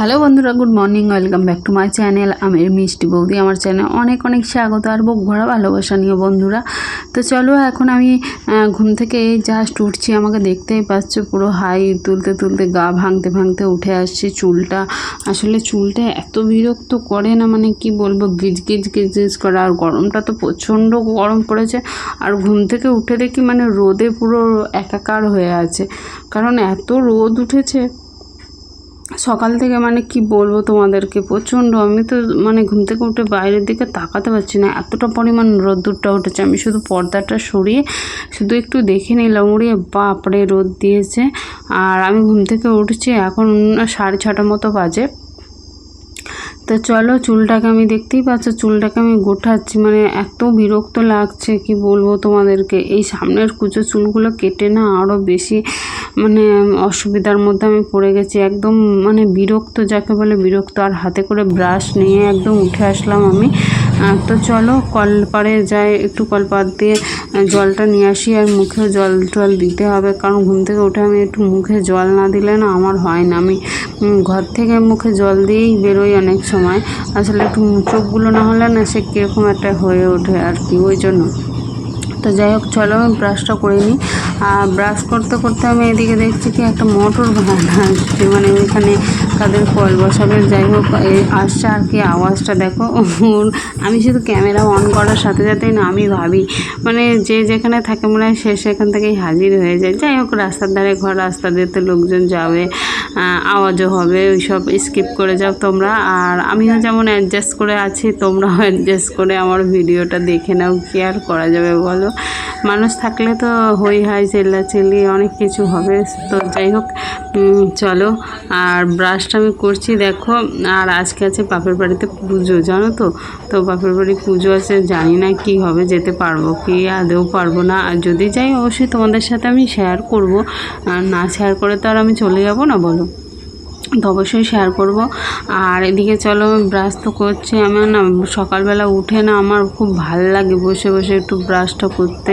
Hello বন্ধুরা, good morning, welcome back to my channel. আমি মিষ্টি বৌদি, আমার চ্যানেল অনেক অনেক স্বাগত আর বুক ভরা ভালোবাসা নিয়ে বন্ধুরা। তো চলো এখন আমি ঘুম থেকে জাস্ট উঠছি, আমাকে দেখতেই পাচ্ছ পুরো হাই তুলতে তুলতে গা ভাঙতে ভাঙতে উঠে আসছি চুলটা। আসলে চুলটা এত বিরক্ত করে না মানে কি বলব, গিজ গিজ গিজ গিজ করে, আর গরমটা তো প্রচণ্ড গরম পড়েছে। আর ঘুম থেকে উঠে দেখি মানে রোদে পুরো একাকার হয়ে আছে, কারণ এত রোদ উঠেছে। সকাল থেকে মানে কি বলব তোমাদেরকে? প্রচণ্ড, আমি তো মানে ঘুম থেকে উঠে বাইরের দিকে তাকাতে পারছি না। এতটা পরিমাণ রোদ্দুরটা উঠেছে। আমি শুধু পর্দাটা সরিয়ে শুধু একটু দেখে নিলাম। উড়িয়ে বাপরে, রোদ দিয়েছে। আর আমি ঘুম থেকে উঠছি এখন সাড়ে ছটা মতো বাজে। তো চলো চুলটাকে আমি দেখতেই পাচ্ছ, চুলটাকে আমি গোঠাচ্ছি। মানে এত বিরক্ত লাগছে, কি বলব তোমাদেরকে? এই সামনের কুচো চুলগুলো কেটে না আরও বেশি মানে অসুবিধার মধ্যে আমি পড়ে গেছি। একদম মানে বিরক্ত, যাকে বলে বিরক্ত, আর হাতে করে ব্রাশ নিয়ে একদম উঠে আসলাম আমি। তো চলো কল পাড়ে যাই, একটু কল কলপাত দিয়ে জলটা নিয়ে আসি আর মুখেও জল টল দিতে হবে। কারণ ঘুম থেকে উঠে আমি একটু মুখে জল না দিলে না আমার হয় না। আমি ঘর থেকে মুখে জল দিয়েই বেরোই অনেক সময়। আসলে একটু চোখগুলো না হলে না সে কীরকম একটা হয়ে ওঠে আর কি, ওই জন্য। তো যাই হোক, চলো আমি ব্রাশটা করে নিই। আর ব্রাশ করতে করতে আমি এদিকে দেখছি কি একটা মোটর আসছে মানে ওইখানে তাদের কল বসাবে যাই হোক আসছে আর কি আওয়াজটা, দেখো। আমি শুধু ক্যামেরা অন করার সাথে সাথেই না, আমি ভাবি মানে যে যেখানে থাকে মনে হয় সে সেখান থেকেই হাজির হয়ে যায়। যাই হোক, রাস্তার ধারে ঘর রাস্তা দিয়ে তো লোকজন যাবে। আওয়াজও হবে ওই সব স্কিপ করে যাও তোমরা। আর আমিও যেমন অ্যাডজাস্ট করে আছি, তোমরাও অ্যাডজাস্ট করে আমার ভিডিওটা দেখে নাও, কি আর করা যাবে বলো। মানুষ থাকলে তো হই হাই চেল্লাচেল্লি অনেক কিছু হবে। তো যাই হোক চলো। আর ব্রাশটা আমি করছি, দেখো। আর আজকে আছে বাপের বাড়িতে পুজো, জানো তো? তো বাপের বাড়ি পুজো আছে, জানি না কি হবে, যেতে পারব কি আদেও পারব না। আর যদি যাই, অবশ্যই তোমাদের সাথে আমি শেয়ার করব। আর না শেয়ার করে তো আর আমি চলে যাব না, বলো? তো অবশ্যই শেয়ার করব। আর এদিকে চলো ব্রাশ তো করছি। আমার না, সকালবেলা উঠে না আমার খুব ভালো লাগে বসে বসে একটু ব্রাশটা করতে।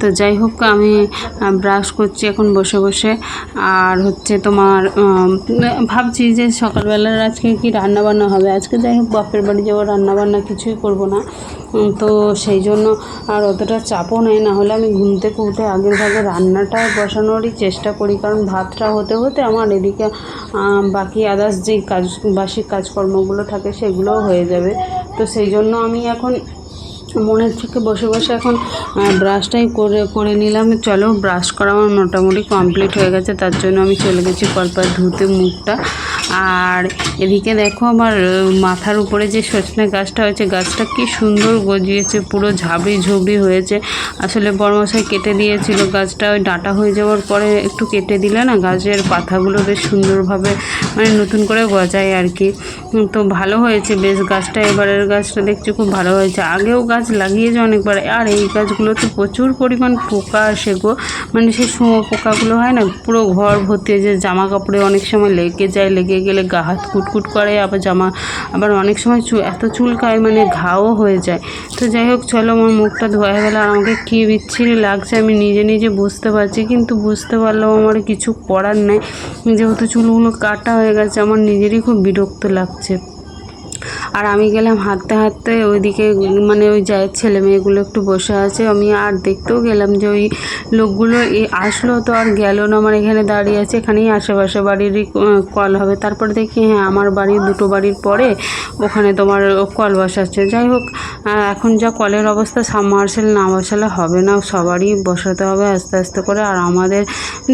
তো যাই হোক, আমি ব্রাশ করছি এখন বসে বসে। আর হচ্ছে তোমার ভাবছি যে সকালবেলার আজকে কি রান্না বান্না হবে? আজকে যাই হোক, বাপের বাড়ি যাব রান্না বান্না কিছুই করব না। তো সেই জন্য আর অতটা চাপও নেই, না হলে আমি ঘুম থেকে উঠে আগের ভাগে রান্নাটা বসানোরই চেষ্টা করি। কারণ ভাতটা হতে হতে আমার এদিকে বাকি আদার্স যেই কাজ, বাসি কাজকর্মগুলো থাকে সেগুলোও হয়ে যাবে। তো সেই জন্য আমি এখন মনের থেকে বসে বসে এখন ব্রাশটাই করে করে নিলাম। চলো ব্রাশ করা আমার মোটামুটি কমপ্লিট হয়ে গেছে, তার জন্য আমি চলে গেছি কলপাত ধুতে মুখটা। আর এদিকে দেখো আমার মাথার উপরে যে সজনে গাছটা হয়েছে, গাছটা কি সুন্দর গজিয়েছে, পুরো ঝাবড়ি ঝুবড়ি হয়েছে। আসলে বড়মশাই কেটে দিয়েছিল গাছটা, ওই ডাঁটা হয়ে যাওয়ার পরে একটু কেটে দিলে না, গাছের পাতাগুলো বেশ সুন্দরভাবে মানে নতুন করে গজায় আর কি। তো ভালো হয়েছে, বেশ গাছটা, এবারের গাছটা দেখছি খুব ভালো হয়েছে। আগেও গাছ লাগিয়েছে অনেকবার। আর এই গাছগুলোতে প্রচুর পরিমাণ পোকা আসে গো। মানে সেই শুঁয়ো পোকাগুলো হয় না, পুরো ঘর ভর্তি হয়ে যায়। জামা কাপড়ে অনেক সময় লেগে যায়, লেগে গেলে গা হাত কুটকুট করে, আবার জামা, আবার অনেক সময় চু, এত চুল চুলকায় মানে ঘাও হয়ে যায়। তো যাই হোক, চলো আমার মুখটা ধোয়া হয়ে গেলে। আর আমাকে কী বিচ্ছিরি লাগছে আমি নিজে নিজে বুঝতে পারছি, কিন্তু বুঝতে পারলেও আমার কিছু করার নেই। যেহেতু চুলগুলো কাটা হয়ে গেছে, আমার নিজেরই খুব বিরক্ত লাগছে। আর আমি গেলাম হাঁটতে হাঁটতে ওইদিকে মানে ওই যায় ছেলে মেয়েগুলো একটু বসে আছে, আমি আর দেখতেও গেলাম যে ওই লোকগুলো আসলো তো আর গেল না আমার এখানে দাঁড়িয়ে আছে, এখানেই আশেপাশে বাড়িরই কল হবে। তারপরে দেখি হ্যাঁ আমার বাড়ির দুটো বাড়ির পরে ওখানে তোমার কল বসাচ্ছে। যাই হোক এখন যা কলের অবস্থা সাবমার্সেল না বসালে হবে না, সবারই বসাতে হবে আস্তে আস্তে করে। আর আমাদের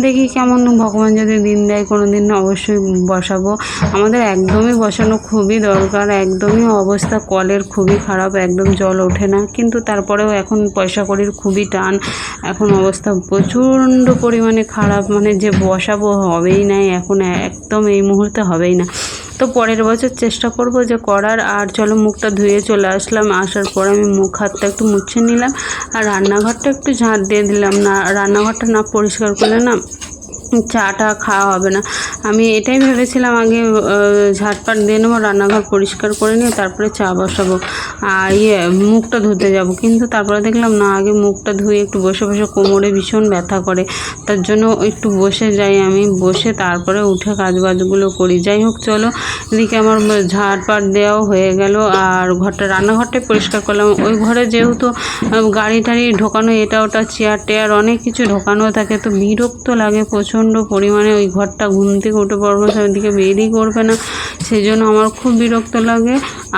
দেখি কেমন ভগবান যদি দিন দেয় কোনো দিন অবশ্যই বসাবো। আমাদের একদমই বসানো খুবই দরকার একদমই অবস্থা, কলের খুবই খারাপ, একদম জল ওঠে না। কিন্তু তারপরেও এখন পয়সা কড়ির খুবই টান। এখন অবস্থা প্রচণ্ড পরিমাণে খারাপ। মানে যে বসাবো হবেই না, এখন একদম এই মুহূর্তে হবেই না। তো পরের বছর চেষ্টা করব যে করার। আর চলো মুখটা ধুয়ে চলে আসলাম। আসার পর আমি মুখ হাতটা একটু মুছে নিলাম। আর রান্নাঘরটা একটু ঝাঁট দিয়ে দিলাম। না, রান্নাঘরটা না পরিষ্কার করলে না চাটা খাওয়া হবে না। আমি এটাই ভেবেছিলাম আগে ঝাটপাট দিয়ে নেব, রান্নাঘর পরিষ্কার করে নিয়ে তারপরে চা বসাবো। আর ইয়ে মুখটা ধুতে যাব। কিন্তু তারপরে দেখলাম, না, আগে মুখটা ধুয়ে একটু বসে বসে কোমরে ভীষণ ব্যথা করে। তার জন্য একটু বসে যাই আমি। বসে তারপরে উঠে কাজ বাজগুলো করি। যাই হোক, চলো। এদিকে আমার ঝাড়পাট দেওয়াও হয়ে গেল। আর ঘরটা, রান্নাঘরটাই পরিষ্কার করলাম। ওই ঘরে যেহেতু গাড়ি টাড়ি ঢোকানো, এটা ওটা, চেয়ার টেয়ার, অনেক কিছু ঢোকানো থাকে, তো বিরক্ত লাগে প্রচণ্ড পরিমাণে ওই ঘরটা ঘুম থেকে উঠে পড়ব সেদিকে বেরই করবে না। সেই জন্য আমার খুব বিরক্ত লাগে।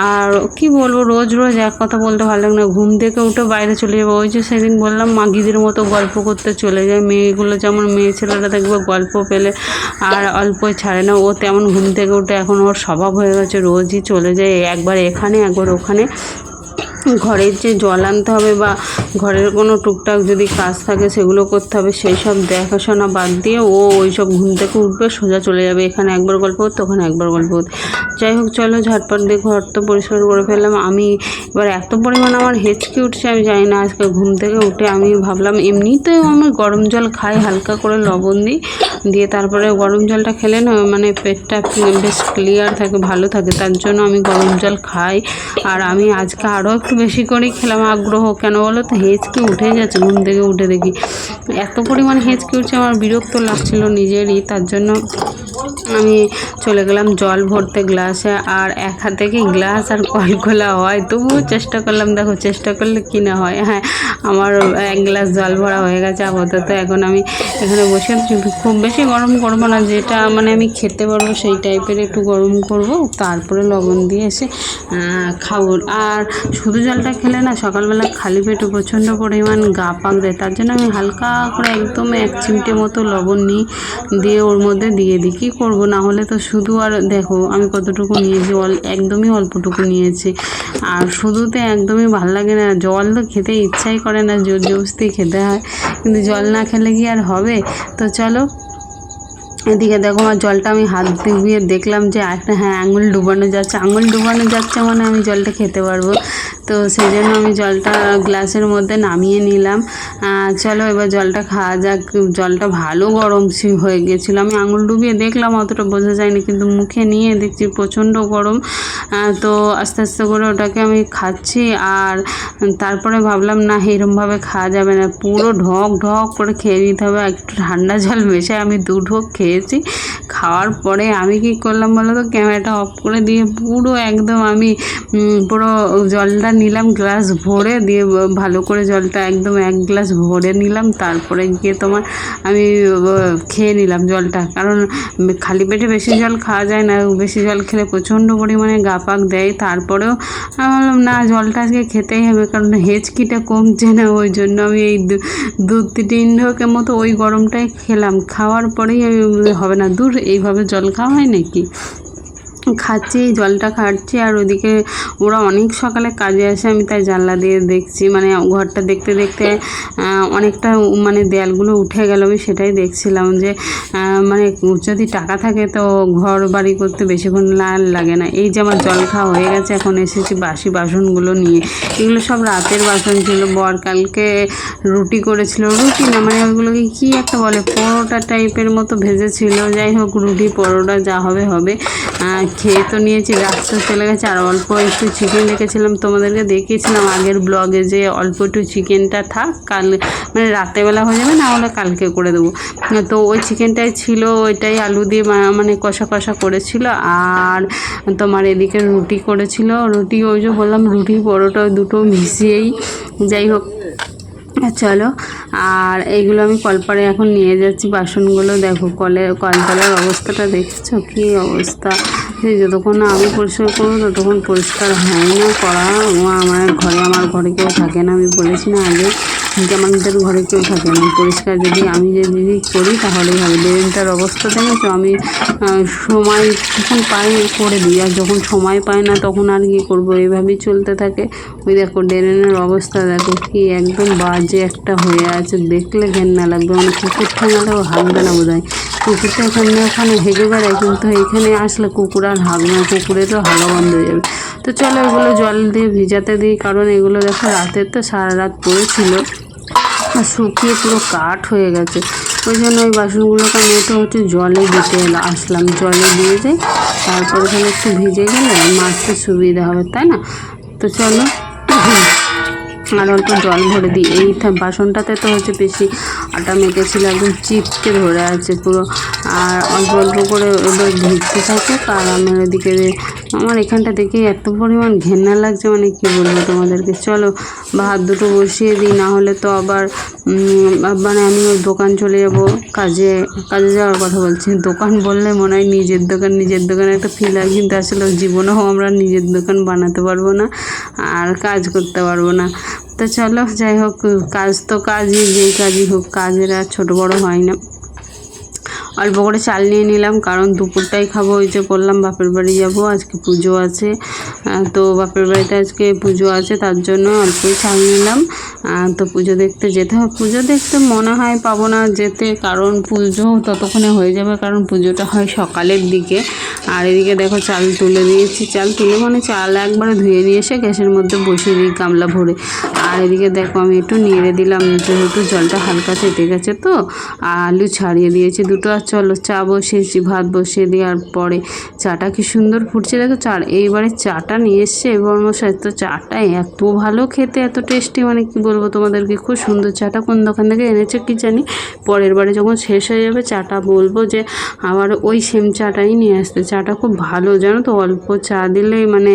আর কি বলব, রোজ রোজ এক কথা বলতে ভালো লাগে না। ঘুম থেকে উঠে বাইরে চলে যাব। ওই যে সেদিন বললাম মাগিদের মতো গল্প করতে চলে যায়। মেয়েগুলো যেমন মেয়ে ছেলেরা দেখবে গল্প পেলে আর অল্পই ছাড়ে না। ও তেমন ঘুম থেকে উঠে এখন ওর স্বভাব হয়ে গেছে। রোজই চলে যায়। একবার এখানে, একবার ওখানে। ঘরের যে জল আনতে হবে বা ঘরের কোনো টুকটাক যদি কাজ থাকে সেগুলো করতে হবে, সেই সব দেখাশোনা বাদ দিয়ে ও ওই সব ঘুম থেকে উঠবে, সোজা চলে যাবে। এখানে একবার গল্প করতে ওখানে একবার গল্প করতে যাই হোক, চলো ঝটপট দিয়ে ঘর তো পরিষ্কার করে ফেললাম। আমি এবার এত পরিমাণ আমার হেঁচকে উঠছে, আমি জানি না আজকে ঘুম থেকে উঠে আমি ভাবলাম এমনিতেও আমি গরম জল খাই, হালকা করে লবণ দিই, দিয়ে তারপরে গরম জলটা খেলে না মানে পেটটা বেশ ক্লিয়ার থাকে, ভালো থাকে। তার জন্য আমি গরম জল খাই। আর আমি আজকে আরও একটু বেশি করেই খেলাম, আগ্রহ কেন বলো তো? হেঁচকি উঠে যাচ্ছে, ঘুম থেকে উঠে দেখি। এত পরিমাণ হেঁচকে উঠছে, আমার বিরক্ত লাগছিল নিজেরই, তার জন্য আমি চলে গেলাম জল ভরতে গ্লাসে, আর এক হাতে কি গ্লাস আর কল খোলা হয়? তবুও চেষ্টা করলাম, দেখো চেষ্টা করলে কি না হয়। হ্যাঁ আমার এক গ্লাস জল ভরা হয়ে গেছে আপাতত। এখন আমি এখানে বসে। খুব বেশি গরম করব না। যেটা মানে আমি খেতে পারব সেই টাইপের একটু গরম করব, তারপরে লবণ দিয়ে এসে খাব। আর শুধু জলটা খেলে না, সকালবেলা খালি পেটে প্রচণ্ড পরিমাণ গা পাক দেয়। তার জন্য আমি হালকা করে একদম এক চিমটে মতো লবণ নিই, দিয়ে ওর মধ্যে দিয়ে দিই। কী করব? না হলে তো শুধু আর দেখো, আমি কতটুকু নিয়েছি? অল- একদমই অল্পটুকু নিয়েছি। আর শুধুতে একদমই ভালো লাগে না। জল তো খেতে ইচ্ছাই করে না, জোর জবস্তি খেতে হয়। কিন্তু জল না খেলে কি আর হবে? তো চলো এদিকে দেখো, আমার জলটা আমি হাত দিয়ে দেখলাম যে একটা হ্যাঁ আঙুল ডুবানো যাচ্ছে। আঙুল ডুবানো যাচ্ছে মানে আমি জলটা খেতে পারব। তো সেই জন্য আমি জলটা গ্লাসের মধ্যে নামিয়ে নিলাম। চলো এবার জলটা খাওয়া যাক। জলটা ভালো গরম হয়ে গেছিল। আমি আঙুল ডুবিয়ে দেখলাম, অতটা বোঝা যায়নি, কিন্তু মুখে নিয়ে দেখছি প্রচণ্ড গরম। তো আস্তে আস্তে করে ওটাকে আমি খাচ্ছি আর তারপরে ভাবলাম, না, এরমভাবে খাওয়া যাবে না। পুরো ঢক ঢক করে খেয়ে নিতে হবে। একটু ঠান্ডা জল মেশে আমি দু ঢোক খেয়েছি। খাওয়ার পরে আমি কি করলাম বলো তো? ক্যামেরাটা অফ করে দিয়ে পুরো একদম আমি পুরো জলটা নিলাম গ্লাস ভরে দিয়ে ভালো করে জলটা একদম এক গ্লাস ভরে নিলাম। তারপরে গিয়ে তোমার আমি খেয়ে নিলাম জলটা। কারণ খালি পেটে বেশি জল খাওয়া যায় না, বেশি জল খেলে প্রচণ্ড পরিমাণে গা পাক দেয়। তারপরেও আমি বললাম না, জলটা আজকে খেতেই হবে, কারণ হেঁচকিটা কমছে না। ওই জন্য আমি এই দু তিন ঢোকের মতো ওই গরমটাই খেলাম। খাওয়ার পরেই আমি হবে না। দূর এইভাবে জল খাওয়া হয় নাকি? খাচ্ছি, জলটা খাচ্ছি, আর ওদিকে ওরা অনেক সকালে কাজে আসে, আমি তাই জানলা দিয়ে দেখছি। মানে ঘরটা দেখতে দেখতে অনেকটা মানে দেয়ালগুলো উঠে গেল, আমি সেটাই দেখছিলাম যে মানে যদি টাকা থাকে তো ঘর বাড়ি করতে বেশিক্ষণ লা- লাগে না। এই যে আমার জল খাওয়া হয়ে গেছে, এখন এসেছি বাসি বাসনগুলো নিয়ে। এগুলো সব রাতের বাসন ছিল, বর কালকে রুটি করেছিল। রুটি না মানে ওইগুলোকে কী একটা বলে, পরোটা টাইপের মতো ভেজেছিল। যাই হোক, রুটি, পরোটা যা হবে হবে। খেয়ে তো নিয়েছি রাস্তা চলে গেছে। আর অল্প একটু চিকেন রেখেছিলাম তোমাদেরকে, দেখিয়েছিলাম আগের ব্লগে যে অল্প একটু চিকেনটা থাক, কাল মানে রাতেরবেলা হয়ে যাবে, না হলে কালকে করে দেবো। তো ওই চিকেনটাই ছিল, ওইটাই আলু দিয়ে মানে কষা কষা করেছিল। আর তোমার এদিকে রুটি করেছিল। রুটি ওই যে বললাম, রুটি, পরোটা দুটো মিশিয়েই, যাই হোক। চলো। আর এইগুলো আমি কলপারে এখন নিয়ে যাচ্ছি বাসনগুলো। দেখো, কলে কলতলার অবস্থাটা দেখছ? কি অবস্থা? যতক্ষণ না আমি পরিষ্কার করব, ততক্ষণ পরিষ্কার হয় না, করা আমার ঘরে আমার ঘরে কেউ থাকে না, আমি বলেছি না আগে। যে আমাদের ঘরে কেউ থাকে না। পরিষ্কার যদি আমি যদি করি তাহলেই হবে ড্রেনটার অবস্থা থাকে তো আমি সময় যখন পাই, করে দিই। আর যখন সময় পাই না, তখন আর কি করব? এইভাবেই চলতে থাকে। ওই দেখো, ড্রেনের অবস্থা দেখো, কি একদম বাজে একটা হয়ে আছে। দেখলে ঘেন্না লাগবে। মানে কুকুর ঠাঙালেও হাঁকবে না বোধ হয় কুকুরটা এখানে, ওখানে হেগে বেড়ায়, কিন্তু এখানে আসলে কুকুর আর হাঁকবে না। কুকুরেরও হাগা বন্ধ হয়ে যাবে। তো চলো এগুলো জল দিয়ে ভিজাতে দিই, কারণ এগুলো দেখো, রাতের তো সারা রাত পড়েছিল। আর শুকিয়ে পুরো কাঠ হয়ে গেছে। ওই জন্য ওই বাসনগুলোকে একটু হচ্ছে জলে দিতে আসলাম জলে দিয়ে যাই তারপর ওখানে একটু ভিজে গেলে মাছতে সুবিধা হবে, তাই না? তো চলো, আর অল্প জল ভরে দিই। এই বাসনটাতে তো হচ্ছে বেশি আটা মেখেছিল, একদম চিপকে ধরে আছে পুরো। আর অল্প অল্প করে এবার ঘুরতে থাকুক আর আমার এদিকে আমার এখানটা দেখে এত পরিমাণ ঘেন্না লাগছে মানে কি বলব তোমাদেরকে? চলো, ভাত দুটো বসিয়ে দিই, না হলে তো আবার মানে আমি ওর দোকান চলে যাব, কাজে কাজে যাওয়ার কথা বলছি। দোকান বললে মনে হয় নিজের দোকান, নিজের দোকানে একটা ফিল হয় কিন্তু আসলে জীবনেও আমরা নিজের দোকান বানাতে পারব না, আর কাজ করতে পারব না। তো চলো, যাই হোক, কাজ তো কাজই যেই কাজই হোক, কাজের আর ছোটো বড় হয় না। অল্প করে চাল নিয়ে নিলাম, কারণ দুপুরটাই খাব, ওই যে বললাম বাপের বাড়ি যাব, আজকে পুজো আছে। তো বাপের বাড়িতে আজকে পুজো আছে, তার জন্য অল্পই চাল নিলাম। তো পুজো দেখতে যেতে হবে। পুজো দেখতে মনে হয় পাবো না যেতে, কারণ পুজো ততক্ষণে হয়ে যাবে, কারণ পুজোটা হয় সকালের দিকে। আর এদিকে দেখো চাল তুলে দিয়েছি চাল তুলে মানে চাল একবারে ধুয়ে নিয়ে এসে গ্যাসের মধ্যে বসিয়ে দিই গামলা ভরে। আর এদিকে দেখো আমি একটু নেড়ে দিলাম, যেহেতু জলটা হালকা চেটে গেছে তো আলু ছাড়িয়ে দিয়েছি দুটো। চলো চা বসিয়েছি, ভাত বসিয়ে দেওয়ার পরে চাটা কি সুন্দর ফুটছে দেখো। চা এইবারে চাটা নিয়ে এসছে এবার মশাই তো চাটা এত ভালো খেতে, এত টেস্টি মানে কি বলব তোমাদেরকে, খুব সুন্দর চাটা কোন দোকান থেকে এনেছে কি জানি। পরের বারে যখন শেষ হয়ে যাবে চাটা বলব যে আবার ওই সেম চাটাই নিয়ে আসতে। চাটা খুব ভালো, জানো তো, অল্প চা দিলে মানে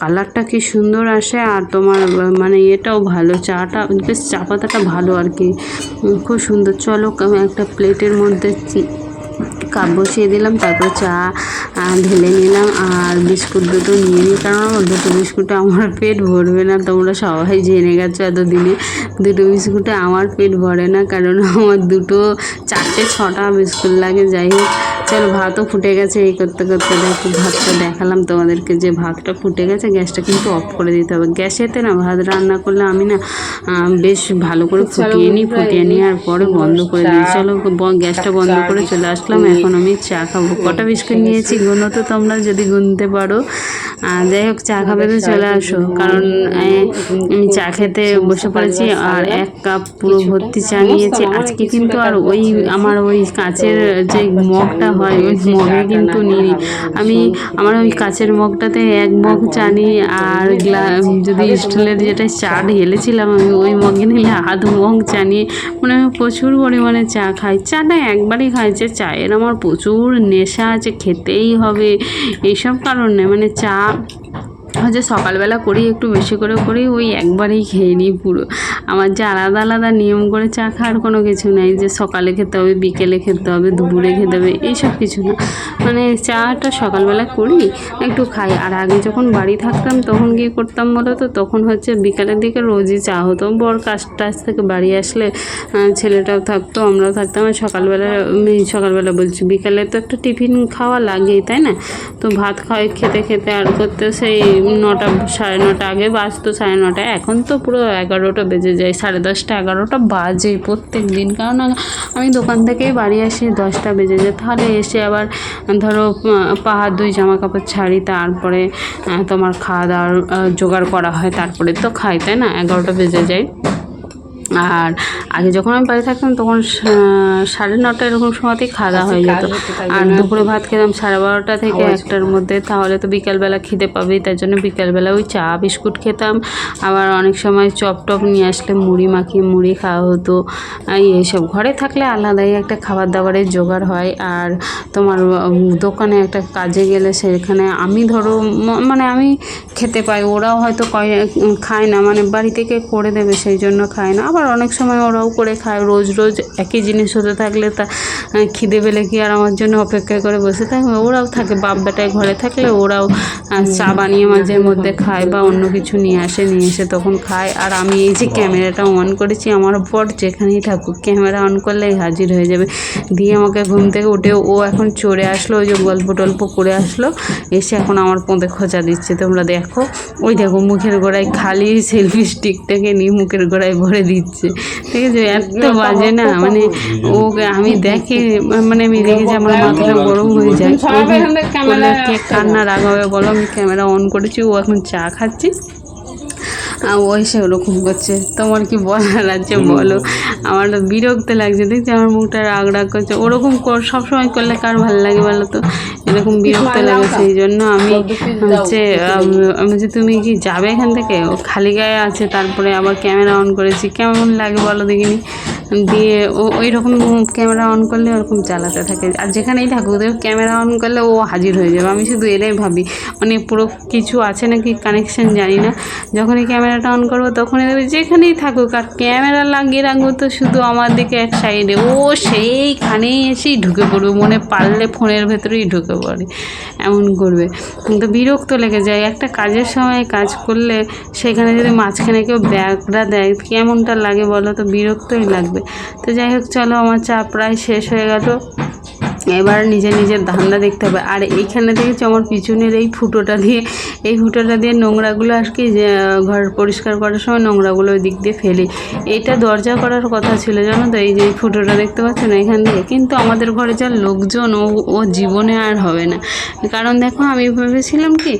কালারটা কি সুন্দর আসে আর তোমার মানে এটাও ভালো, চাটা বেশ চা পাতাটা ভালো আর কি। খুব সুন্দর। চলো একটা প্লেটের মধ্যে কাপ বসিয়ে দিলাম, তারপরে চা ঢেলে নিলাম আর বিস্কুট দুটো নিয়ে নিই। কারণ দুটো বিস্কুটে আমার পেট ভরবে না, তোমরা সবাই জেনে গেছো এতদিনে। দুটো বিস্কুটে আমার পেট ভরে না, কারণ আমার দুটো, চারটে, ছটা বিস্কুট লাগে। যাই হোক চলো ভাতও ফুটে গেছে এই করতে করতে দেখো ভাতটা দেখালাম তোমাদেরকে যে ভাতটা ফুটে গেছে গ্যাসটা কিন্তু অফ করে দিতে হবে। গ্যাসেতে না ভাত রান্না করলে আমি না বেশ ভালো করে ফুটিয়ে নিই ফুটিয়ে নিই আর পরে বন্ধ করে দিই। চলো গ্যাসটা বন্ধ করে চলে আসলাম। এখন আমি চা খাব। কটা বিস্কুট নিয়েছি গুনো তো তোমরা যদি গুনতে পারো। যাই হোক চা খাবে তো চলে আসো। কারণ আমি চা খেতে বসে পড়েছি আর এক কাপ পুরো ভর্তি চা নিয়েছি। আজকে কিন্তু আর ওই আমার ওই কাঁচের যে মগটা হয় ওই মগে কিন্তু নিই। আমি আমার ওই কাচের মগটাতে এক মগ চা নিই আর যদি স্টিলের যেটা চা ঢেলেছিলাম আমি ওই মগে নিলে আধ মগ চা নিয়ে মানে আমি প্রচুর পরিমাণে চা খাই। চাটা একবারই খাই যে চায়ের আমার প্রচুর নেশা আছে খেতেই হবে। এইসব কারণে মানে চা হচ্ছে সকালবেলা করি, একটু বেশি করে করি, ওই একবারেই খেয়ে নিই পুরো। আমার যে আলাদা আলাদা নিয়ম করে চা খাওয়ার কোনো কিছু নাই, যে সকালে খেতে হবে, বিকেলে খেতে হবে, দুপুরে খেতে হবে, এইসব কিছু না। মানে চাটা সকালবেলা করি, একটু খাই। আর আগে যখন বাড়ি থাকতাম, তখন কী করতাম বলো তো? তখন হচ্ছে বিকালের দিকে রোজই চা হতো। বর কাজ টাজ থেকে বাড়ি আসলে ছেলেটাও থাকতো, আমরাও থাকতাম। আর সকালবেলা সকালবেলা বলছি, বিকালে তো একটা টিফিন খাওয়া লাগেই, তাই না? তো ভাত খাওয়াই, খেতে খেতে আর করতে সেই নটা, সাড়ে নটা আগে বাজতো, সাড়ে নটা। এখন তো পুরো এগারোটা বেজে যায়, সাড়ে দশটা, এগারোটা বাজে প্রত্যেক দিন কারণ আমি দোকান থেকেই বাড়ি আসি, দশটা বেজে যায়। তাহলে এসে আবার ধরো পাহাড় দুই জামা কাপড় ছাড়ি, তারপরে তোমার খাওয়া দাওয়ার জোগাড় করা হয়, তারপরে তো খাই, তাই না? এগারোটা বেজে যায়। আর আগে যখন আমি বাড়ি থাকতাম তখন সাড়ে নটা এরকম সময়তেই খাওয়া দাওয়া হয়ে যেত। আর দুপুরে ভাত খেতাম সাড়ে বারোটা থেকে একটার মধ্যে তাহলে তো বিকালবেলা খিদে পাবেই তার জন্য বিকালবেলা ওই চা বিস্কুট খেতাম। আবার অনেক সময় চপ টপ নিয়ে আসলে মুড়ি মাখিয়ে মুড়ি খাওয়া হতো। এই এইসব ঘরে থাকলে আলাদাই একটা খাবার দাবারের জোগাড় হয়। আর তোমার দোকানে একটা কাজে গেলে সেখানে আমি ধরো মানে আমি খেতে পাই ওরাও হয়তো কয় খায় না মানে বাড়ি থেকে করে দেবে সেই জন্য খায় না। আবার অনেক সময় ওরাও করে খায়। রোজ রোজ একই জিনিস হতে থাকলে তা খিদে পেলে কি আর আমার জন্য অপেক্ষা করে বসে থাকবে? ওরাও থাকে বাপ বেটায় ঘরে থাকলে ওরাও চা বানিয়ে মাঝে মধ্যে খায় বা অন্য কিছু নিয়ে আসে, নিয়ে এসে তখন খায়। আর আমি এই যে ক্যামেরাটা অন করেছি, আমার বর যেখানেই থাকুক, ক্যামেরা অন করলেই হাজির হয়ে যাবে। দিয়ে আমাকে ঘুম থেকে উঠে ও এখন চড়ে আসলো, ওই যে গল্প টল্প করে আসলো। এসে এখন আমার পোঁদে খোঁচা দিচ্ছে। তোমরা দেখো, ওই দেখো মুখের গোড়ায় খালি সেলফি স্টিকটাকে নিয়ে মুখের গোড়ায় ভরে দিচ্ছে। ঠিক আছে এত বাজে না মানে ও আমি দেখে মানে আমি দেখেছি আমার মাথাটা গরম হয়ে যায়। কান্না রাগ হবে বলো আমি ক্যামেরা অন করেছি ও এখন চা খাচ্ছি। ও এসে ওরকম করছে। তোমার কি বলার আছে বলো? আমার তো বিরক্ত লাগছে দেখছি আমার মুখটা রাগ রাগ করছে। ওরকম কর সবসময় করলে কার ভালো লাগে বলো তো? এরকম বিরক্ত লাগে সেই জন্য আমি হচ্ছে আমি যে তুমি কি যাবে এখান থেকে? ও খালি গায়ে আছে তারপরে আবার ক্যামেরা অন করেছি। কেমন লাগে বলো দেখিনি। দিয়ে ও ওই রকম ক্যামেরা অন করলে ওরকম চালাতে থাকে। আর যেখানেই থাকুক, ওদের ক্যামেরা অন করলে ও হাজির হয়ে যাবে। আমি শুধু এটাই ভাবি মানে পুরো কিছু আছে নাকি কানেকশন জানি না। যখনই ক্যামেরাটা অন করব, তখনই দেখবে যেখানেই থাকুক, আর ক্যামেরা লাগিয়ে রাখব তো শুধু আমার দিকে এক সাইডে ও সেইখানেই এসেই ঢুকে পড়বে, মনে পারলে ফোনের ভেতরেই ঢুকে পড়ে, এমন করবে। কিন্তু বিরক্ত লেগে যায়। একটা কাজের সময় কাজ করলে সেখানে যদি মাঝখানে কেউ ব্যাগটা দেয়, কেমনটা লাগে বলো তো? বিরক্তই লাগবে। তো যাই হোক চলো আমার চা প্রায় শেষ হয়ে গেল। এবার নিজের নিজের ধান্দা দেখতে হবে। আর এইখানে দেখেছি আমার পিছনের এই ফুটোটা দিয়ে এই ফুটোটা দিয়ে নোংরাগুলো আর কি যে ঘর পরিষ্কার করার সময় নোংরাগুলো ওই দিক দিয়ে ফেলি। এইটা দরজা করার কথা ছিল জানো তো? এই যে এই ফুটোটা দেখতে পাচ্ছ না এখান দিয়ে? কিন্তু আমাদের ঘরে যা লোকজন ও ও জীবনে আর হবে না। কারণ দেখো আমি ভেবেছিলাম কি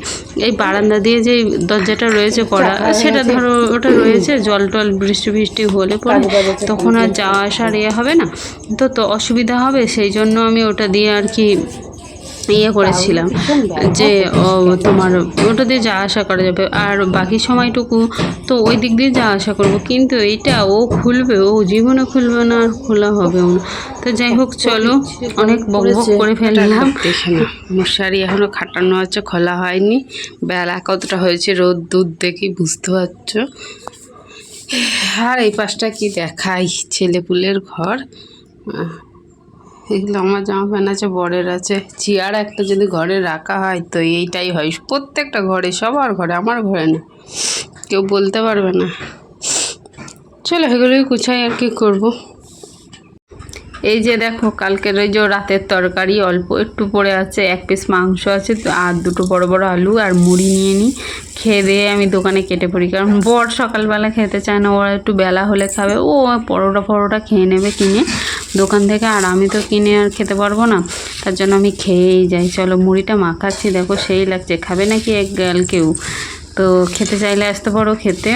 এই বারান্দা দিয়ে যে দরজাটা রয়েছে করা সেটা ধরো ওটা রয়েছে জল টল বৃষ্টি বৃষ্টি হলে পরে তখন আর যাওয়া আসার ইয়ে হবে না। তো তো অসুবিধা হবে সেই জন্য আমি ওটা দিয়ে আর কি ইয়ে করেছিলাম যে তোমার ওটা দিয়ে যাওয়া আসা করা যাবে। আর বাকি সময়টুকু তো ওই দিক দিয়ে যাওয়া আসা করব। কিন্তু এইটা ও খুলবে ও জীবনে খুলবে না আর খোলা হবেও না। তো যাই হোক চলো অনেক বক বক করে ফেললাম। মশারি এখনও খাটানো আছে খোলা হয়নি। বেলা কতটা হয়েছে রোদ দুধ দেখি বুঝতে পারছ? আর এই পাশটা কি দেখাই? ছেলেপুলের ঘর। এগুলো আমার জামা প্যান্ট আছে, বরের আছে। চেয়ার একটা যদি ঘরে রাখা হয় তো এইটাই হয়। প্রত্যেকটা ঘরে, সবার ঘরে, আমার ঘরে না। কেউ বলতে পারবে না। চলো এগুলোই গুছাই আর কি করব। এই যে দেখো, কালকের ওই যে রাতের তরকারি অল্প একটু পড়ে আছে, এক পিস মাংস আছে আর দুটো বড় বড় আলু আর মুড়ি নিয়ে নিই। খেয়ে দিয়ে আমি দোকানে কেটে পড়ি, কারণ বর সকালবেলা খেতে চায় না, ওরা একটু বেলা হলে খাবে। ও পরোটা ফরোটা খেয়ে নেবে কিনে। দোকান থেকে আর আমি তো কিনে আর খেতে পারব না। তার জন্য আমি খেয়েই যাই। চলো মুড়িটা মাখাচ্ছি। দেখো সেই লাগছে। খাবে নাকি এক গাল কেউ? তো খেতে চাইলে আসতে পারো খেতে।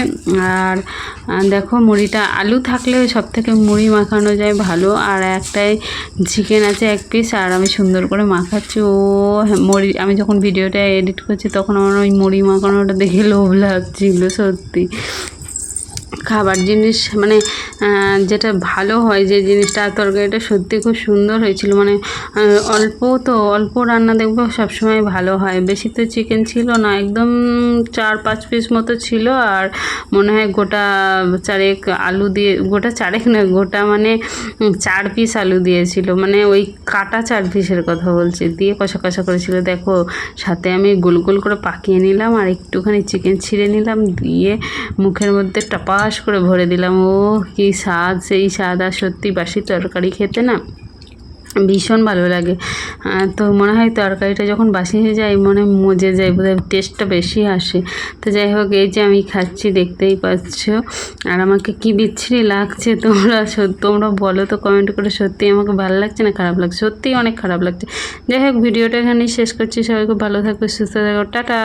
আর দেখো মুড়িটা আলু থাকলে সব থেকে মুড়ি মাখানো যায় ভালো। আর একটাই চিকেন আছে এক পিস আর আমি সুন্দর করে মাখাচ্ছি। ও হ্যাঁ, মুড়ি আমি যখন ভিডিওটা এডিট করছি তখন আমার ওই মুড়ি মাখানোটা দেখে লোভ লাগছিল সত্যি। খাবার জিনিস মানে যেটা ভালো হয় যে জিনিসটা তরকারিটা সত্যি খুব সুন্দর হয়েছিল। মানে অল্প তো, অল্প রান্না দেখব সবসময় ভালো হয়। বেশি তো চিকেন ছিল না, একদম চার পাঁচ পিস মতো ছিল, আর মনে হয় গোটা চারেক আলু দিয়ে, গোটা চারেক না গোটা মানে চার পিস আলু দিয়েছিল। মানে ওই কাটা চার পিসের কথা বলছি। দিয়ে কষা কষা করেছিল। দেখো, সাথে আমি গোল গোল করে পাকিয়ে নিলাম, আর একটুখানি চিকেন ছিঁড়ে নিলাম। দিয়ে মুখের মধ্যে টপাস করে ভরে দিলাম। ও কি স্বাদ, সেই স্বাদ। আর সত্যি বাসি তরকারি খেতে না ভীষণ ভালো লাগে। তো মনে হয় তরকারিটা যখন বাসি হয়ে যায়, মনে মজে যায়, বোধহয় টেস্টটা বেশি আসে। তো যাই হোক, এই যে আমি খাচ্ছি, দেখতেই পাচ্ছ। আর আমাকে কি বিচ্ছিরি লাগছে তোমরা তোমরা বলো তো কমেন্ট করে। সত্যি আমাকে ভালো লাগছে না খারাপ লাগছে? সত্যিই অনেক খারাপ লাগছে। যাই হোক, ভিডিওটা এখানেই শেষ করছি। সবাই খুব ভালো থাকবে, সুস্থ থাকো। টাটা!